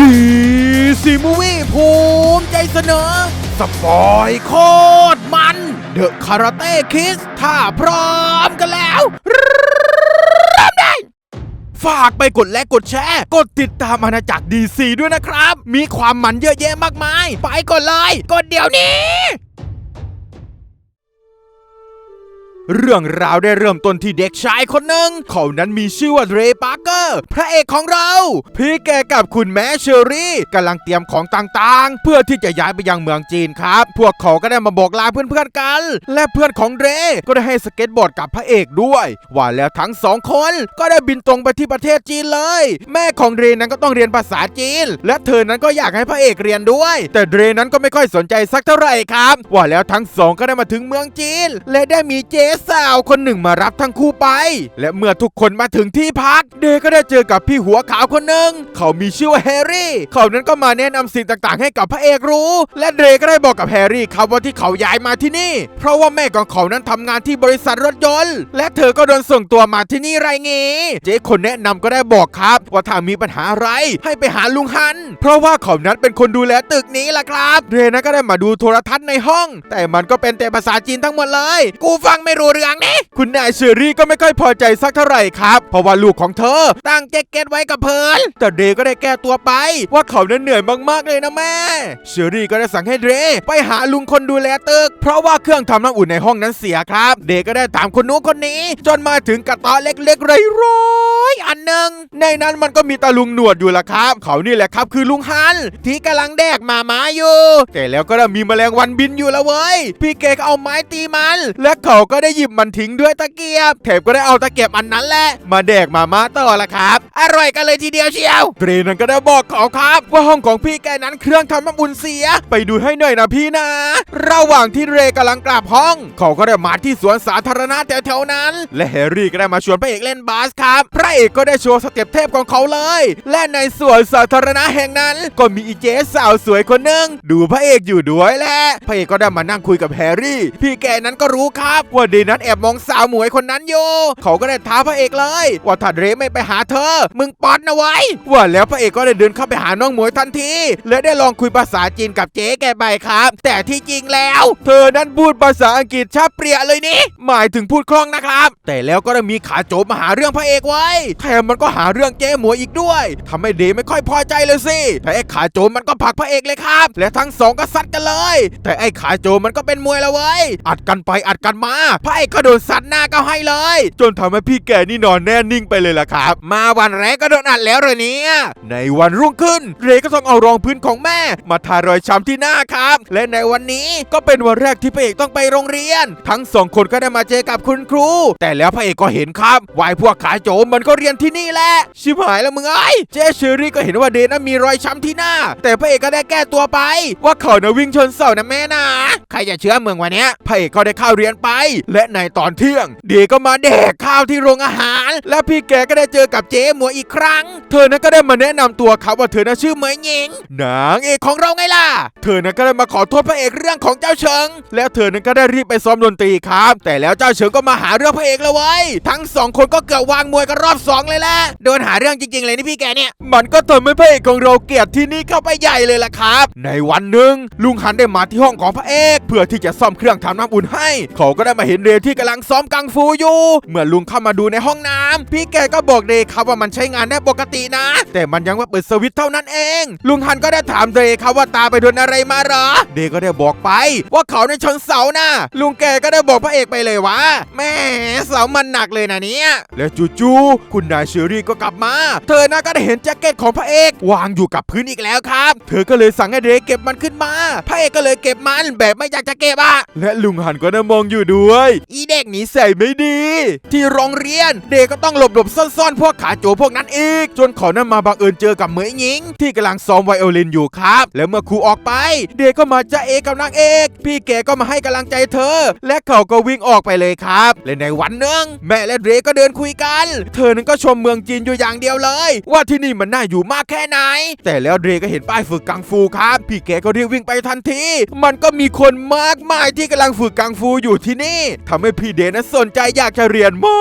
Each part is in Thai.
ดีซีมูวี่ภูมิใจเสนอ สปอยโคตรมัน เดอะคาราเต้คิสถ้าพร้อมกันแล้วเริ่มได้ ฝากไปกดไลค์กดแชร์ กดติดตามอาณาจักรดีซีด้วยนะครับ มีความมันเยอะแยะมากมาย ไปก่อนเลย กดเดี๋ยวนี้ เรื่องราวได้เริ่มต้นที่เด็กชายคนหนึ่งเขานั้นมีชื่อว่าเดรปาร์เกอร์ พระเอกของเรา พี่แกกับคุณแม่เชอรี่กำลังเตรียมของต่างๆ เพื่อที่จะย้ายไปยังเมืองจีนครับ พวกเขาก็ได้มาบอกลาเพื่อนๆกัน และเพื่อนของเดรก็ได้ให้สเก็ตบอร์ดกับพระเอกด้วยว่าแล้วทั้งสองคนก็ได้บินตรงไปที่ประเทศจีนเลย แม่ของเดรนั้นก็ต้องเรียนภาษาจีน และเธอนั้นก็อยากให้พระเอกเรียนด้วย แต่เดรนั้นก็ไม่ค่อยสนใจสักเท่าไหร่ครับ ว่าแล้วทั้งสองก็ได้มาถึงเมืองจีน และได้มีเจสสาวคนหนึ่งมารับทั้งคู่ไป และเมื่อทุกคนมาถึงที่พัก เดย์ก็ได้เจอกับพี่หัวขาวคนหนึ่งเขามีชื่อว่าแฮร์รี่ เขานั้นก็มาแนะนำสิ่งต่างๆ ให้กับพระเอกรู้ และเดย์ก็ได้บอกกับแฮร์รี่ครับว่าที่เขาย้ายมาที่นี่ เพราะว่าแม่ของเขานั้นทำงานที่บริษัทรถยนต์ และเธอก็โดนส่งตัวมาที่นี่ไรงี้เจ๊คนแนะนำก็ได้บอกครับ ว่าถ้ามีปัญหาอะไรให้ไปหาลุงฮัน เพราะว่าเขานั้นเป็นคนดูแลตึกนี้ล่ะครับ เดย์นั้นก็ได้มาดูโทรทัศน์ในห้อง แต่มันก็เป็นแต่ภาษาจีนทั้งหมดเลย กูฟังไม่รู้เรื่องนี่คุณนายเชอรี่ก็ไม่ค่อยพอใจสักเท่าไหร่ครับเพราะว่าลูกของเธอ ตั้งแจ็คเก็ตไว้กับเพิร์นแต่เดย์ก็ได้แก้ตัวไป ว่าเขานั้นเหนื่อยมากๆเลยนะแม่ เชอรี่ก็ได้สั่งให้เดย์ไปหาลุงคนดูแลตึก เพราะว่าเครื่องทำน้ำอุ่นในห้องนั้นเสียครับ เดย์ก็ได้ถามคนนู้นคนนี้ จนมาถึงกระต่ายเล็กๆเลยร้อยอันหนึ่งในนั้นมันก็มีตาลุงหนวดอยู่ละครับ เขานี่แหละครับคือลุงฮันที่กำลังแดกหมาม้าอยู่แต่แล้วก็ได้มีแมลงวันบินอยู่แล้วเว้ยพี่เกก็เอาไม้ตีมัน และเขาก็ได้หยิบมันทิ้งด้วยตะเกียบแถมก็ได้เอาตะเกียบอันนั้นแหละมาแดกมาม้าต่อละครับ อร่อยกันเลยทีเดียวเชียวเทรนนั้นก็ได้บอกเขาครับ ว่าห้องของพี่แกนั้นเครื่องทำน้ำอุ่นเสีย ไปดูให้หน่อยนะพี่นะ ระหว่างที่เรกำลังกลับห้อง เขาก็ได้มาที่สวนสาธารณะแถวๆนั้น และแฮร์รี่ก็ได้มาชวนพระเอกเล่นบาสครับพระเอกก็ได้โชว์สเต็ปเทพของเขาเลย และในสวนสาธารณะแห่งนั้น ก็มีอีเจ๊สาวสวยคนหนึ่งดูพระเอกอยู่ด้วยแหละพระเอกก็ได้มานั่งคุยกับแฮร์รี่ พี่แกนั้นก็รู้ครับว่าเดนัทแอบมองสาวหมวยคนนั้นอยู่ เขาก็ได้ท้าพระเอกเลย ว่าถ้าเรไม่ไปหาเธอ มึงป๊อตนะไว้ ว่าแล้วพระเอกก็ได้เดินเข้าไปหาน้องหมวยทันที และได้ลองคุยภาษาจีนกับเจ๊แกไปครับ แต่ที่จริงแล้ว เธอนั้นพูดภาษาอังกฤษชับเปรียเลยนี่หมายถึงพูดคล่องนะครับ แต่แล้วก็ได้มีขาโจมมาหาเรื่องพระเอกไว้แถมมันก็หาเรื่องเจ๊หมวยอีกด้วยทำให้เดไม่ค่อยพอใจเลยสิแต่ไอ้ขาโจมมันก็ผลักพระเอกเลยครับ และทั้งสองก็ซัดกันเลย แต่ไอ้ขาโจมมันก็เป็นมวยล้วเว้ยอัดกันไปอัดกันมาพระเอกก็โดนซัดหน้าก็ให้เลย จนทำให้พี่แกนี่นอนแน่นิ่งไปเลยล่ะครับ มาวันแรกก็โดนอัดแล้วเลยเนี่ยในวันรุ่งขึ้น เรก็ต้องเอารองพื้นของแม่ มาทารอยช้ำที่หน้าครับ และในวันนี้ก็เป็นวันแรกที่พระเอกต้องไปโรงเรียน ทั้งสองคนก็ได้มาเจอกับคุณครู แต่แล้วพระเอกก็เห็นครับวายพวกขาโจมมันก็เรียนที่นี่แหละชิบหายแล้วมึงไอ้เจเชอรี่ก็เห็นว่าเดนนะมีรอยช้ำที่หน้า แต่พระเอกก็ได้แก้ตัวไป ว่าเขานะวิ่งชนเสานะแม่นะใครจะเชื่อเมืองวันนี้พระเอกก็ได้เข้าเรียนไป และในตอนเที่ยง เดก็มาแดกข้าวที่โรงอาหาร และพี่แกก็ได้เจอกับเจ๊หมวยอีกครั้ง เธอนั้นก็ได้มาแนะนำตัวครับว่าเธอน่ะชื่อเหมยหญิงนางเอกของเราไงล่ะ เธอนั้นก็ได้มาขอโทษพระเอกเรื่องของเจ้าเฉิง แล้วเธอนั้นก็ได้รีบไปซ้อมดนตรีครับ แต่แล้วเจ้าเฉิงก็มาหาเรื่องพระเอกแล้วเว้ยทั้งสองคนก็เกือบวางมวยกันรอบสองเลยแหละโดนหาเรื่องจริงๆ เลยนี่พี่แกเนี่ยมันก็ทำให้พระเอกของเราเกลียดที่นี่เข้าไปใหญ่เลยล่ะครับ ในวันหนึ่งลุงฮันได้มาที่ห้องของพระเอก เพื่อที่จะซ่อมเครื่องทำน้ำอุ่นให้ เขาก็ได้มาเห็นเรที่กำลังซ้อมกังฟูอยู่ เมื่อลุงเข้ามาดูในห้องน้ำพี่แกก็บอกเดครับว่ามันใช้งานได้ปกตินะ แต่มันยังว่าเปิดสวิตช์เท่านั้นเอง ลุงฮันก็ได้ถามเดครับว่าตาไปโดนอะไรมาหรอ เดก็ได้บอกไป ว่าเขาในชนเสานะลุงแกก็ได้บอกพระเอกไปเลยว่าแม่เสามันหนักเลยนะเนี่ยแล้วจู่ๆคุณนายเชอรี่ก็กลับมา เธอนะก็ได้เห็นแจ็คเก็ตของพระเอกวางอยู่กับพื้นอีกแล้วครับ เธอก็เลยสั่งให้เดเก็บมันขึ้นมา พระเอกก็เลยเก็บมันแบบไม่อยากจะเก็บอะและลุงหันก็ได้มองอยู่ด้วยอีเด็กหนีใส่ไม่ดี ที่โรงเรียน เด็กก็ต้องหลบหลบซ่อนๆ พวกขาโจพวกนั้นอีก จนเขานั้นมาบังเอิญเจอกับเหมยหญิง ที่กำลังซ้อมไวโอลินอยู่ครับ แล้วเมื่อครูออกไป เด็กก็มาจะเอกกับนางเอก พี่แกก็มาให้กำลังใจเธอ และเขาก็วิ่งออกไปเลยครับและในวันหนึ่งแม่และเดรก็เดินคุยกัน เธอนั้นก็ชมเมืองจีนอยู่อย่างเดียวเลย ว่าที่นี่มันน่าอยู่มากแค่ไหน แต่แล้วเดรก็เห็นป้ายฝึกกังฟูครับ พี่แกก็รีบวิ่งไปทันที มันก็มีคนมากมายที่กำลังฝึกกังฟูอยู่ที่นี่ทำให้พี่เดนนั้นสนใจอยากจะเรียนมา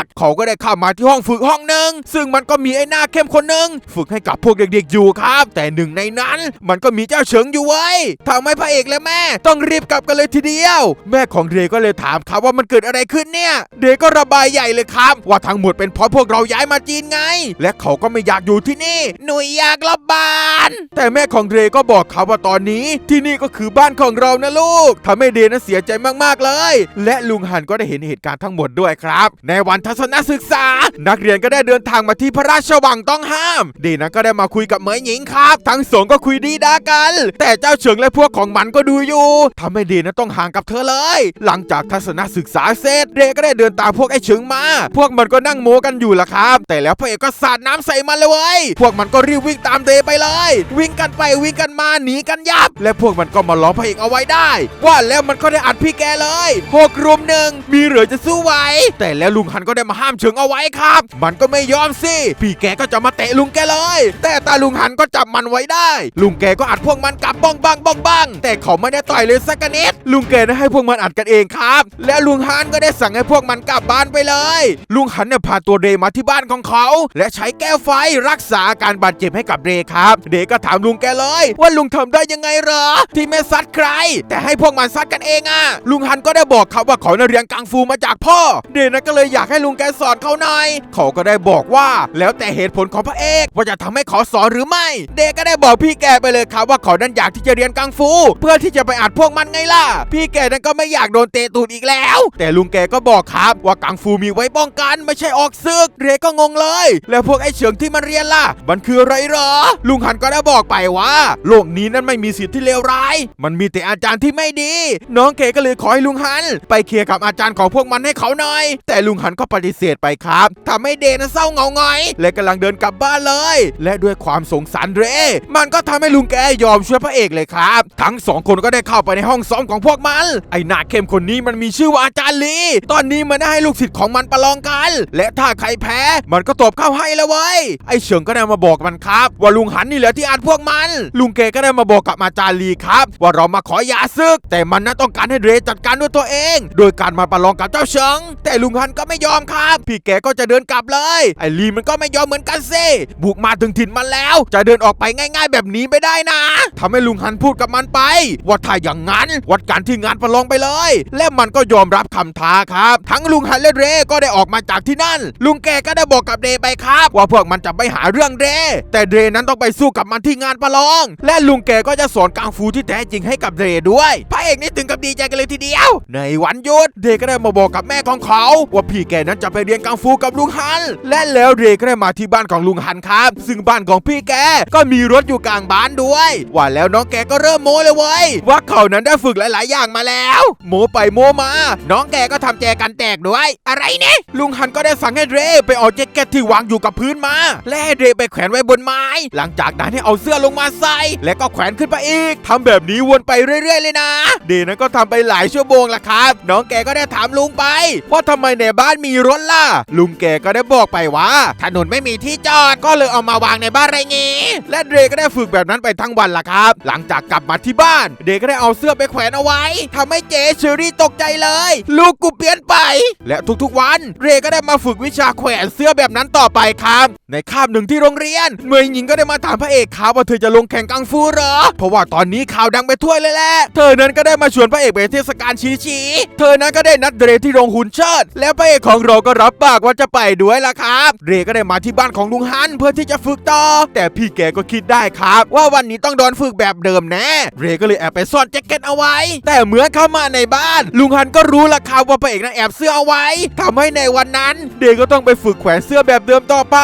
กดเขาก็ได้เข้ามาที่ห้องฝึกห้องหนึ่งซึ่งมันก็มีไอ้หน้าเข้มคนหนึ่งฝึกให้กับพวกเด็กๆอยู่ครับ แต่หนึ่งในนั้นมันก็มีเจ้าเฉิงอยู่เว้ทำให้พระเอกและแม่ ต้องรีบกลับกันเลยทีเดียว แม่ของเดก็เลยถามครับว่ามันเกิดอะไรขึ้นเนี่ย เดก็ระบายใหญ่เลยครับ ว่าทั้งหมดเป็นเพราะพวกเราย้ายมาจีนไง และเขาก็ไม่อยากอยู่ที่นี่ หนุ่ยอยากกลับบ้าน แต่แม่ของเดก็บอกเขาว่าตอนนี้ที่นี่ก็คือบ้านของเรานะลูกทำให้เดนั้นเสียใจมากๆเลย และลุงฮันก็ได้เห็นเหตุการณ์ทั้งหมดด้วยครับ ในวันทัศนศึกษา นักเรียนก็ได้เดินทางมาที่พระราชวังต้องห้ามเดย์นั้นก็ได้มาคุยกับเหมยหญิงครับ ทั้งสองก็คุยดีดากัน แต่เจ้าเฉิงและพวกของมันก็ดูอยู่ทำให้เดย์นั้นต้องห่างกับเธอเลย หลังจากทัศนศึกษาเสร็จเดก็ได้เดินตามพวกไอ้เฉิงมา พวกมันก็นั่งโมกันอยู่ละครับ แต่แล้วพระเอกก็สาดน้ำใส่มันเลยเว้ยพวกมันก็รีบวิ่งตามเดไปเลย วิ่งกันไปวิ่งกันมาหนีกันยับ และพวกมันก็มาล้อมพระเอกเอาไว้ได้ ว่าแล้วมันก็ได้อัดพี่แกเลยหกรุมหนึ่งมีเหลือจะสู้ไหวแต่แล้วลุงฮันก็ได้มาห้ามเฉิงเอาไว้ครับ มันก็ไม่ยอมสิพี่แกก็จะมาเตะลุงแกเลย แต่ตาลุงฮันก็จับมันไว้ได้ ลุงแกก็อัดพวกมันกลับบ้องบังบ้องบังแต่เขาไม่ได้ต่อยเลยสักนิดลุงแกได้ให้พวกมันอัดกันเองครับ และลุงฮันก็ได้สั่งให้พวกมันกลับบ้านไปเลย ลุงฮันเนี่ยพาตัวเรมาที่บ้านของเขา และใช้แก้วไฟรักษาอาการบาดเจ็บให้กับเรครับ เดก็ถามลุงแกเลย ว่าลุงทำได้ยังไงเหรอ ที่ไม่ซัดใคร แต่ให้พวกมันซัดกันเองอะลุงฮันก็ได้บอกครับว่าเขาน่ะเรียนกังฟูมาจากพ่อ เดนะก็เลยอยากให้ลุงแกสอนเขาหน่อยเขาก็ได้บอกว่า แล้วแต่เหตุผลของพระเอกว่าจะทำให้เขาสอนหรือไม่ เดก็ได้บอกพี่แกไปเลยครับว่าเขานั้นอยากที่จะเรียนกังฟู เพื่อที่จะไปอัดพวกมันไงล่ะ พี่แกนั้นก็ไม่อยากโดนเตะตูดอีกแล้ว แต่ลุงแกก็บอกครับว่ากังฟูมีไว้ป้องกันไม่ใช่ออกศึกเรก็งงเลย แล้วพวกไอ้เฉิงที่มันเรียนล่ะ มันคืออะไรหรอ ลุงหันก็ได้บอกไปว่า โลกนี้นั้นไม่มีสิทธิ์ที่เลวร้าย มันมีแต่อาจารย์ที่ไม่ดี น้องเกก็เลยขอให้ลุงหัน ไปเคลียร์กับอาจารย์ของพวกมันให้เขาหน่อย แต่ลุงหันก็ปฏิเสธไปครับทำให้เดนเศร้าเงาหงอย และกำลังเดินกลับบ้านเลย และด้วยความสงสารเร มันก็ทำให้ลุงแกยอมช่วยพระเอกเลยครับ ทั้งสองคนก็ได้เข้าไปในห้องซ้อมของพวกมัน ไอ้หนาเข้มคนนี้มันมีชื่อว่าอาจารย์ลี ตอนนี้มันได้ให้ลูกศิษย์ของมันประลองกัน และถ้าใครแพ้ มันก็ตบเข้าให้แล้วเว้ย ไอ้เฉิงก็ได้มาบอกมันครับ ว่าลุงหันนี่แหละที่อัดพวกมัน ลุงเกก็ได้มาบอกกับอาจารย์ลีครับ ว่าเรามาขอยาซึก แต่มันน่ะต้องการให้เรจัดการด้วยตัวเองโดยการมาประลองกับเจ้าเฉิง แต่ลุงหันก็ไม่ยอมครับ พี่แกก็จะเดินกลับเลย ไอ้ลีมันก็ไม่ยอมเหมือนกันสิบุกมาถึงถิ่นมันแล้ว จะเดินออกไปง่าย ๆ แบบนี้ไม่ได้นะทำให้ลุงหันพูดกับมันไป ว่าถ้าอย่างนั้นวัดการที่งานประลองไปเลย และมันก็ยอมรับคำท้าครับ ทั้งลุงฮันและเรก็ได้ออกมาจากที่นั่น ลุงแกก็ได้บอกกับเรไปครับ ว่าพวกมันจะไปหาเรื่องเร แต่เรนั้นต้องไปสู้กับมันที่งานประลอง และลุงแกก็จะสอนกังฟูที่แท้จริงให้กับเรด้วยพระเอกนี่ถึงกับดีใจกันเลยทีเดียว ในวันหยุดเรก็ได้มาบอกกับแม่ของเขา ว่าพี่แกนั้นจะไปเรียนกังฟูกับลุงฮัน และแล้วเรก็ได้มาที่บ้านของลุงฮันครับ ซึ่งบ้านของพี่แกก็มีรถอยู่กลางบ้านด้วย ว่าแล้วน้องแกก็เริ่มโม้เลยเว้ยว่าเขานั้นได้ฝึกหลาย ๆ อย่างมาแล้ว โม้ไปโม้มา น้องแกก็ทำแจกันแตกด้วย อะไรเนี่ยลุงฮันก็ได้สั่งให้เรไปเอาแจ็คเก็ตที่วางอยู่กับพื้นมา และให้เรไปแขวนไว้บนไม้ หลังจากนั้นให้เอาเสื้อลงมาใส่ และก็แขวนขึ้นไปอีกทำแบบนี้วนไปเรื่อย ๆ เลยนะ เดนั้นก็ทำไปหลายชั่วโมงละครับน้องแกก็ได้ถามลุงไป ว่าทำไมในบ้านมีรถล่ะ ลุงแกก็ได้บอกไปว่า ถนนไม่มีที่จอดก็เลยเอามาวางในบ้านไรงี้และเดก็ได้ฝึกแบบนั้นไปทั้งวันล่ะครับ หลังจากกลับมาที่บ้าน เดก็ได้เอาเสื้อไปแขวนเอาไว้ทำให้เจเชอรี่ตกใจเลย ลูกกูเปลี่ยนไป และทุกๆวันเรก็ได้มาฝึกวิชาแขวนเสื้อแบบนั้นต่อไปครับ ในคาบหนึ่งที่โรงเรียนเมย์หญิงก็ได้มาถามพระเอกครับว่าเธอจะลงแข่งกังฟูเหรอเพราะว่าตอนนี้ข่าวดังไปทั่วเลยแหละเธอนั้นก็ได้มาชวนพระเอกไปเทศกาลชีชีเธออนั้นก็ได้นัดเรที่โรงหุ่นเชิด แล้วพระเอกของเราก็รับปากว่าจะไปด้วยล่ะครับเรก็ได้มาที่บ้านของลุงฮันเพื่อที่จะฝึกต่อ แต่พี่แกก็คิดได้ครับ ว่าวันนี้ต้องโดนฝึกแบบเดิมแน่เรก็เลยแอบไปซ่อนแจ็คเก็ตเอาไว้ แต่เมื่อเข้ามาในบ้าน ลุงฮันก็รู้ละครับว่าพระเอกนั้นแอบเสื้อเอาไว้ทำให้ในวันนั้น เดย์ก็ต้องไปฝึกแขวนเสื้อแบบเดิมต่อไป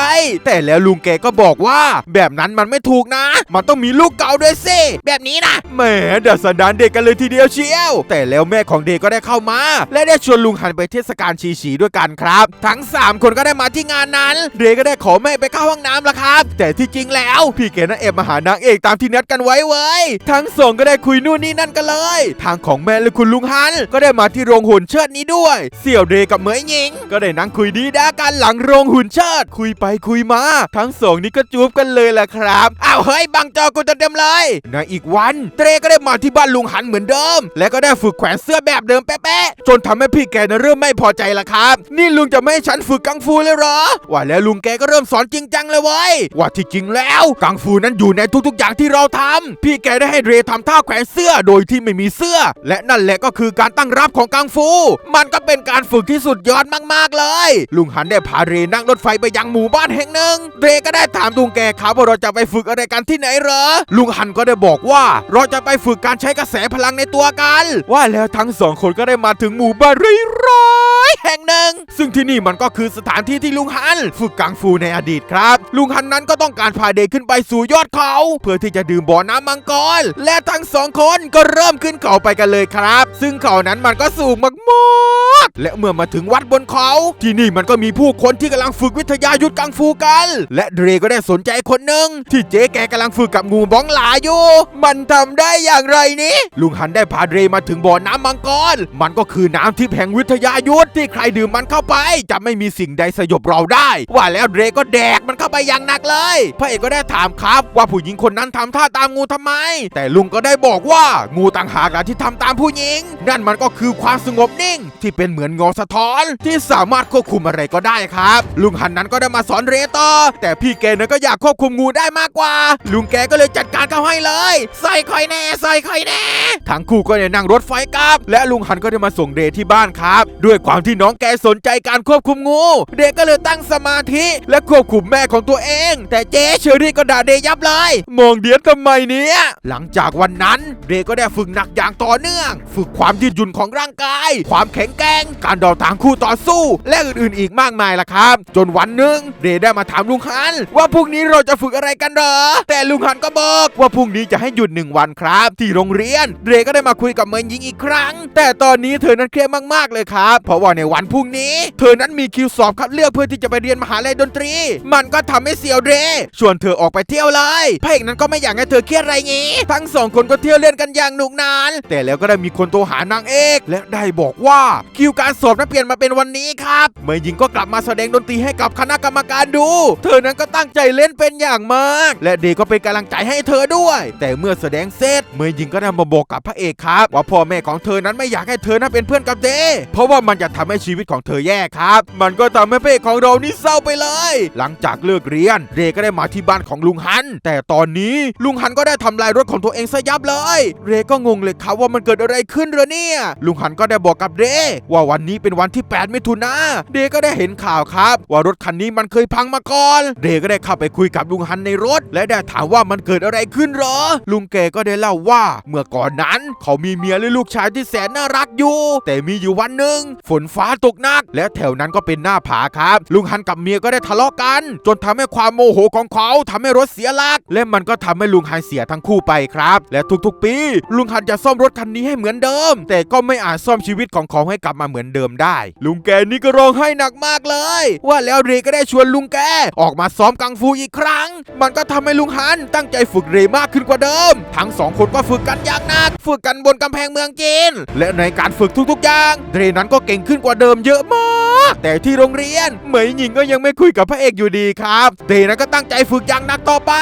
แต่แล้วลุงแกก็บอกว่า แบบนั้นมันไม่ถูกนะ มันต้องมีลูกเก่าด้วยสิแบบนี้นะแหมเดดสันดานเด็กกันเลยทีเดียวเชียว แต่แล้วแม่ของเดก็ได้เข้ามาและได้ชวนลุงฮันไปเทศกาลชีฉีด้วยกันครับ ทั้ง 3 คนก็ได้มาที่งานนั้นเดย์ก็ได้ขอแม่ไปเข้าห้องน้ำละครับ แต่ที่จริงแล้วพี่แกนั่นเอบมาหานางเอกตามที่นัดกันไว้เว้ยทั้งสองก็ได้คุยนู่นนี่นั่นกันเลย ทางของแม่และคุณลุงฮันก็ได้มาที่โรงหุ่นเชิดนี้ด้วย เสี่ยวเดย์กับเหมยหญิง ก็ได้นั่งคุยดีด้ากันหลังโรงหุ่นเชิด คุยไปคุยมา ทั้งสองนี้ก็จูบกันเลยแหละครับอ้าวเฮ้ยบังจอกูจะเต็มเลยในอีกวัน เตรก็ได้มาที่บ้านลุงหันเหมือนเดิม และก็ได้ฝึกแขวนเสื้อแบบเดิมเป๊ะๆจนทำให้พี่แกนะเริ่มไม่พอใจละครับ นี่ลุงจะไม่ให้ฉันฝึกกังฟูเลยเหรอ ว่าแล้วลุงแกก็เริ่มสอนจริงจังเลยเว้ยว่าที่จริงแล้วกังฟูนั้นอยู่ในทุกๆอย่างที่เราทำพี่แกได้ให้เรทำท่าแขวนเสื้อโดยที่ไม่มีเสื้อ และนั่นแหละก็คือการตั้งรับของกังฟู มันก็เป็นการฝึกที่สุดยอดมากๆเลย ลุงหันได้พาเรนั่งรถไฟไปยังหมู่บ้านแห่งหนึ่งเรก็ได้ถามลุงแกครับว่าเราจะไปฝึกอะไรกันที่ไหนเหรอ ลุงหันก็ได้บอกว่า เราจะไปฝึกการใช้กระแสพลังในตัวกัน ว่าแล้วทั้งสองคนก็ได้มาถึงหมู่บ้านร้ายๆ แห่งหนึ่ง ซึ่งที่นี่มันก็คือสถานที่ที่ลุงหัน ฝึกกังฟูในอดีตครับ ลุงหันนั้นก็ต้องการพาเด็กขึ้นไปสู่ยอดเขา เพื่อที่จะดื่มบ่อน้ำมังกร และทั้งสองคนก็เริ่มขึ้นเขาไปกันเลยครับ ซึ่งเขานั้นมันก็สูงมากๆ และเมื่อมาถึงวัดบนเขา ที่นี่มันก็มีผู้คนที่กำลังฝึกวิทยายุทธกังฟูกัน และเดรก็ได้สนใจคนหนึ่งที่เจ๊แกกำลังฝึกกับงูบ้องหลาอยู่ มันทำได้อย่างไรนี้ ลุงหันได้พาเดรมาถึงบ่อน้ำมังกร มันก็คือน้ำที่แห่งวิทยายุทธที่ใครดื่มมันเข้าไป จะไม่มีสิ่งใดสยบเราได้ ว่าแล้วเดรก็แดกมันเข้าไปอย่างหนักเลย พระเอกก็ได้ถามครับ ว่าผู้หญิงคนนั้นทำท่าตามงูทำไม แต่ลุงก็ได้บอกว่างูต่างหากล่ะที่ทำตามผู้หญิง นั่นมันก็คือความสงบนิ่ง ที่เป็นเหมือนงอสะท้อน ที่สามารถควบคุมอะไรก็ได้ครับ ลุงหันนั้นก็ได้มาสอนเรต่อ แต่พี่แกนั้นก็อยากควบคุมงูได้มากกว่า ลุงแกก็เลยจัดการเขาให้เลยใส่คอยแน่ใส่คอยแน่ทั้งคู่ก็ได้นั่งรถไฟกลับ และลุงหันก็ได้มาส่งเดที่บ้านครับ ด้วยความที่น้องแกสนใจการควบคุมงู เด็กก็เลยตั้งสมาธิ และควบคุมแม่ของตัวเอง แต่เจ๊เชอรี่ก็ด่าเดยับเลย มองเดียดทำไมเนี่ยหลังจากวันนั้นเด็กก็ได้ฝึกหนักอย่างต่อเนื่อง ฝึกความยืดหยุ่นของร่างกาย ความแข็งแกร่งการเดาทางคู่ต่อสู้ และอื่นๆ อีกมากมายล่ะครับ จนวันหนึ่งเดได้มาถามลุงฮัน ว่าพรุ่งนี้เราจะฝึกอะไรกันเหรอ แต่ลุงฮันก็บอกว่าพรุ่งนี้จะให้หยุดหนึ่งวันครับ ที่โรงเรียนเดก็ได้มาคุยกับเมินหญิงอีกครั้ง แต่ตอนนี้เธอนั้นเครียดมากๆเลยครับ เพราะว่าในวันพรุ่งนี้ เธอนั้นมีคิวสอบคัดเลือกเพื่อที่จะไปเรียนมหาลัยดนตรี มันก็ทำให้เสียวเดชวนเธอออกไปเที่ยวเลยพระเอกนั้นก็ไม่อยากให้เธอเครียดอะไรงี้ ทั้งสองคนก็เที่ยวเล่นกันอย่างหนุกนาน แต่แล้วก็ได้มีคนโทรหานางเอก และได้บอกว่าคิวการสอบนั้นเปลี่ยนมาเป็นวันนี้ครับเมย์หญิงก็กลับมาแสดงดนตรีให้กับคณะกรรมการดู เธอนั้นก็ตั้งใจเล่นเป็นอย่างมาก และเดก็เป็นกำลังใจให้เธอด้วย แต่เมื่อแสดงเสร็จเมย์หญิงก็ได้มาบอกกับพระเอกครับ ว่าพ่อแม่ของเธอนั้นไม่อยากให้เธอนั้นเป็นเพื่อนกับเดเพราะว่ามันจะทำให้ชีวิตของเธอแย่ครับ มันก็ทำให้พระเอกของเรานี่เศร้าไปเลย หลังจากเลิกเรียนเดย์ก็ได้มาที่บ้านของลุงฮัน แต่ตอนนี้ลุงฮันก็ได้ทำลายรถของตัวเองซะยับเลย เรก็งงเลยครับว่ามันเกิดอะไรขึ้นเหรอเนี่ย ลุงฮันก็ได้บอกกับเดย์ว่าวันนี้เป็นวันที่ 8 มิถุนาเดย์ก็ได้เห็นข่าวครับ ว่ารถคันนี้มันเคยพังมาก่อนเดย์ก็ได้เข้าไปคุยกับลุงฮันในรถ และได้ถามว่ามันเกิดอะไรขึ้นหรอ ลุงแกก็ได้เล่าว่าเมื่อก่อนนั้น เขามีเมียและลูกชายที่แสนน่ารักอยู่ แต่มีอยู่วันหนึ่งฝนฟ้าตกหนัก และแถวนั้นก็เป็นหน้าผาครับ ลุงฮันกับเมียก็ได้ทะเลาะกัน จนทำให้ความโมโหของเขาทำให้รถเสียหลัก และมันก็ทำให้ลุงฮันเสียทั้งคู่ไปครับ และทุกๆ ปี ลุงฮันจะซ่อมรถคันนี้ให้เหมือนเดิม แต่ก็ไม่อาจซ่อมชีวิตของเขาให้กลับมาเหมือนเดิมได้ ลุงแกนี่ก็ร้องไห้หนักมากเลย ว่าแล้วเรก็ได้ชวนลุงแกออกมาซ้อมกังฟูอีกครั้ง มันก็ทำให้ลุงฮันตั้งใจฝึกเรมากขึ้นกว่าเดิม ทั้งสองคนก็ฝึกกันอย่างหนัก ฝึกกันบนกำแพงเมืองจีน และในการฝึกทุกๆอย่างเรนั้นก็เก่งขึ้นกว่าเดิมเยอะมาก แต่ที่โรงเรียนเหมยหญิงก็ยังไม่คุยกับพระเอกอยู่ดีครับเรนั้นก็ตั้งใจฝึกอย่างหนักต่อไป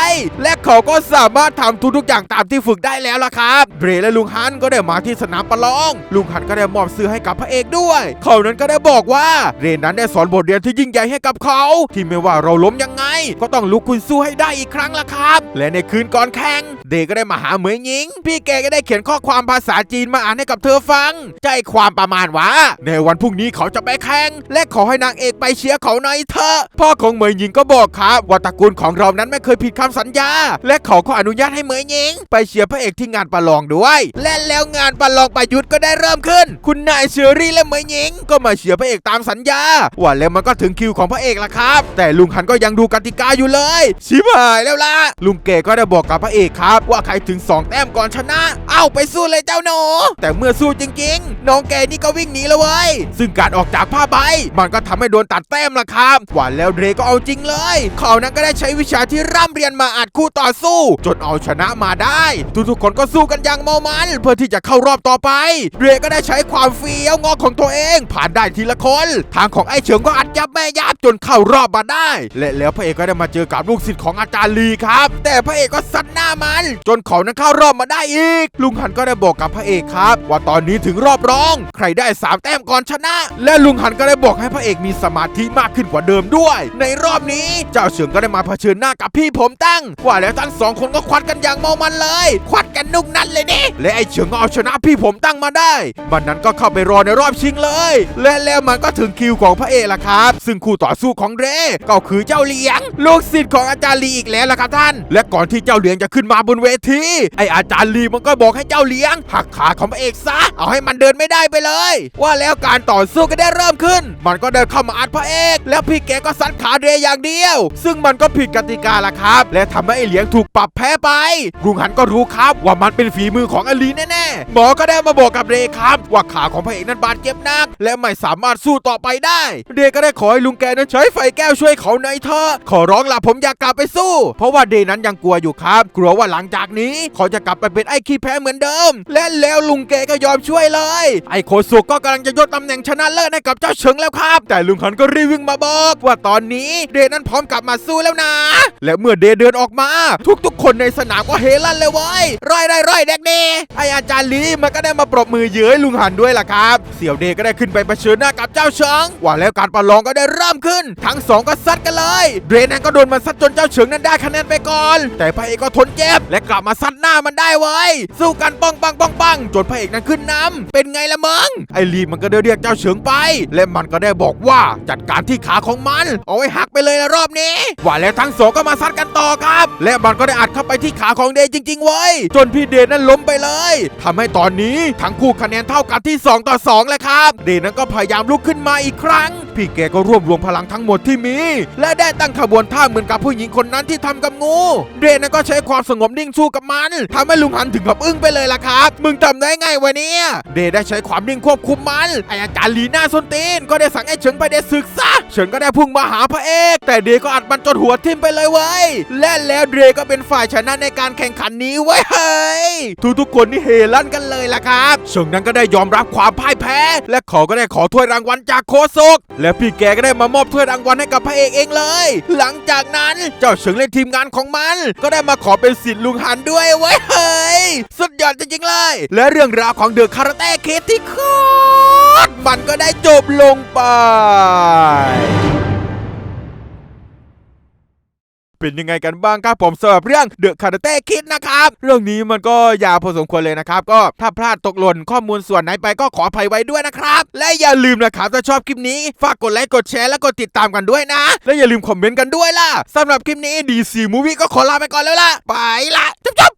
และเขาก็สามารถทำทุกๆอย่างตามที่ฝึกได้แล้วล่ะครับเบรและลุงฮันก็ได้มาที่สนามประลอง ลุงฮันก็ได้มอบเสื้อให้กับพระเอกด้วย เขานั้นก็ได้บอกว่าเรนนั้นได้สอนบทเรียนที่ยิ่งใหญ่ให้กับเขา ที่ไม่ว่าเราล้มยังไง ก็ต้องลุกขึ้นสู้ให้ได้อีกครั้งล่ะครับ และในคืนก่อนแข่งเดก็ได้มาหาเหมยหญิง พี่แกก็ได้เขียนข้อความภาษาจีนมาอ่านให้กับเธอฟัง ใจความประมาณว่า ในวันพรุ่งนี้เขาจะไปแข่งและขอให้นางเอกไปเชียร์เขาหน่อยเถอะพ่อของเหมยหญิงก็บอกครับว่าตระกูลของเรานั้นไม่เคยผิดคำสัญญา และเขาก็อนุญาตให้เหมยหญิง ไปเชียร์พระเอกที่งานประลองด้วย และแล้วงานประลองประยุทธ์ก็ได้เริ่มขึ้น คุณนายเชอรี่และเหมยหญิง ก็มาเชียร์พระเอกตามสัญญาว่าแล้วมันก็ถึงคิวของพระเอกละครับ แต่ลุงฮันก็ยังดูกติกาอยู่เลย ชิบหายแล้วล่ะลุงเกก็ได้บอกกับพระเอกครับ ว่าใครถึง 2 แต้มก่อนชนะ เอ้าไปสู้เลยเจ้าหนูแต่เมื่อสู้จริงๆ น้องแกนี่ก็วิ่งหนีแล้วเว้ยซึ่งการออกจากผ้าใบมันก็ทำให้โดนตัดแต้มละครับว่าแล้วเดรก็เอาจริงเลยเขานั้นก็ได้ใช้วิชาที่ร่ำเรียนมาอัดคู่ต่อสู้ จนเอาชนะมาได้ ทุกๆคนก็สู้กันอย่างเมามัน เพื่อที่จะเข้ารอบต่อไปเดรก็ได้ใช้ความเฟี้ยวงอของตัวเอง ผ่านได้ทีละคน ทางของไอ้เฉิงก็อัดยับแม่ยับจนเข้ารอบมาได้ และแล้วพระเอกก็ได้มาเจอกับลูกศิษย์ของอาจารย์ลีครับ แต่พระเอกก็ซัดหน้ามัน จนเขานั้นเข้ารอบมาได้อีก ลุงหันก็ได้บอกกับพระเอกครับ ว่าตอนนี้ถึงรอบรอง ใครได้สามแต้มก่อนชนะ และลุงหันก็ได้บอกให้พระเอกมีสมาธิมากขึ้นกว่าเดิมด้วย ในรอบนี้เจ้าเฉิงก็ได้มาเผชิญหน้ากับพี่ผมตั้ง ว่าแล้วทั้งสองคนก็ควัดกันอย่างเมามันเลย ควัดกันนุกนัดเลยนี่และไอ้เฉิงก็เอาชนะพี่ผมตั้งมาได้มันนั้นก็เข้าไปรอในรอบชิงเลย และแล้วมันก็ถึงคิวของพระเอกละครับ ซึ่งคู่ต่อสู้ของเรก็คือเจ้าเหลียงลูกศิษย์ของอาจารย์ลีอีกแล้วล่ะครับท่าน และก่อนที่เจ้าเหลียงจะขึ้นมาบนเวทีไออาจารย์ลีมันก็บอกให้เจ้าเหลียงหักขาของพระเอกซะ เอาให้มันเดินไม่ได้ไปเลย ว่าแล้วการต่อสู้ก็ได้เริ่มขึ้นมันก็เดินเข้ามาอัดพระเอก แล้วพี่แกก็ซัดขาเรอย่างเดียว ซึ่งมันก็ผิดกติกาละครับ และทำให้ไอเหลียงถูกปรับแพ้ไปลุงหันก็รู้ครับว่ามันเป็นฝีมือของอลีแน่ๆหมอก็ได้มาบอกกับเรครับ ว่าขาของพระเอกนั้นบาดเจ็บหนัก และไม่สามารถสู้ต่อไปได้ เดก็ได้ขอให้ลุงแกนั้นใช้ไฟแก้วช่วยเขาในอยเถอะขอร้องล่ะผมอยากกลับไปสู้ เพราะว่าเดนั้นยังกลัวอยู่ครับ กลัวว่าหลังจากนี้เขาจะกลับไปเป็นไอ้ขี้แพ้เหมือนเดิม และแล้วลุงแกก็ยอมช่วยเลย ไอ้โคสุกก็กำลังจะยกตำแหน่งชนะเลิศให้กับเจ้าเฉิงแล้วครับ แต่ลุงขันก็รีบวิ่งมาบอกว่าตอนนี้เดนั้นพร้อมกลับมาสู้แล้วนะ และเมื่อเดเดินออกมา ทุกๆ คนในสนามก็เฮลั่นเลยเว้ยร่อยร่อยร่อยเด็กเดไออาจารย์ลีมันก็ได้มาปรบมือเย้ยลุงหันด้วยล่ะครับ เสี่ยวเดก็ได้ขึ้นไปเผชิญหน้ากับเจ้าเฉิงว่าแล้วการประลองก็ได้เริ่มขึ้น ทั้งสองก็ซัดกันเลยเดรนั้นก็โดนมันซัดจนเจ้าเฉิงนั้นได้คะแนนไปก่อน แต่พระเอกก็ทนเจ็บและกลับมาซัดหน้ามันได้เว้ยสู้กันปังปังปังปังจนพระเอกนั้นขึ้นนำเป็นไงละมึงไอรีมันก็ได้เรียกเจ้าเฉิงไป และมันก็ได้บอกว่าจัดการที่ขาของมันเอาไว้หักไปเลยละรอบนี้ ว่าแล้วทั้งสองก็มาซัดกันต่อครับ และมันก็ได้อัดเข้าไปที่ขาของเดย์จริงๆเว้จนพี่เดย์นั้นล้มไปเลยทำให้ตอนนี้ทั้งคู่คะแนนเท่ากันที่ 2 ต่อ2เลยครับ เดย์นั้นก็พยายามลุกขึ้นมาอีกครั้ง พี่แกก็รวบรวมพลังทั้งหมดที่มี และได้ตั้งขบวนท่าเหมือนกับผู้หญิงคนนั้นที่ทำกับงู เดย์นั้นก็ใช้ความสงบนิ่งสู้กับมันทำให้ลุงหันถึงกับอึ้งไปเลยล่ะครับ มึงทำได้ไงวะเนี่ยเดย์ได้ใช้ความนิ่งควบคุมมันไออาจารย์ลีน่าส้นตีนก็ได้สั่งให้เฉิงไปเดศึกซะเฉิงก็ได้พุ่งมาหาพระเอก แต่เดย์ก็อัดมันจนหัวทิ่มไปเลยเว้ย และแล้วเดย์ก็เป็นฝ่ายชนะในการแข่งขันนี้เว้ยเฮ้ยทุกๆคนนี่เฮลั่นกันเลยล่ะครับเฉิงนั้นก็ได้ยอมรับความพ่ายแพ้ และเขาก็ได้ขอถ้วยรางวัลจากโคซกและพี่แกก็ได้มามอบถ้วยรางวัลให้กับพระเอกเองเลย หลังจากนั้นเจ้าเฉิงและทีมงานของมัน ก็ได้มาขอเป็นศิษย์ลุงหันด้วยเว้ยเฮ้ยสุดยอดจริงๆเลย และเรื่องราวของเดอะคาราเต้เคสที่โคตรมันก็ได้จบลงไป เป็นยังไงกันบ้างครับผมสำหรับเรื่องเดอะคาราเต้คิดนะครับ เรื่องนี้มันก็ยาวพอสมควรเลยนะครับ ก็ถ้าพลาดตกหล่นข้อมูลส่วนไหนไปก็ขออภัยไว้ด้วยนะครับ และอย่าลืมนะครับถ้าชอบคลิปนี้ ฝากกดไลค์กดแชร์และกดติดตามกันด้วยนะ และอย่าลืมคอมเมนต์กันด้วยล่ะสำหรับคลิปนี้ดีซีมูวี่ก็ขอลาไปก่อนแล้วล่ะไปละจุ๊บ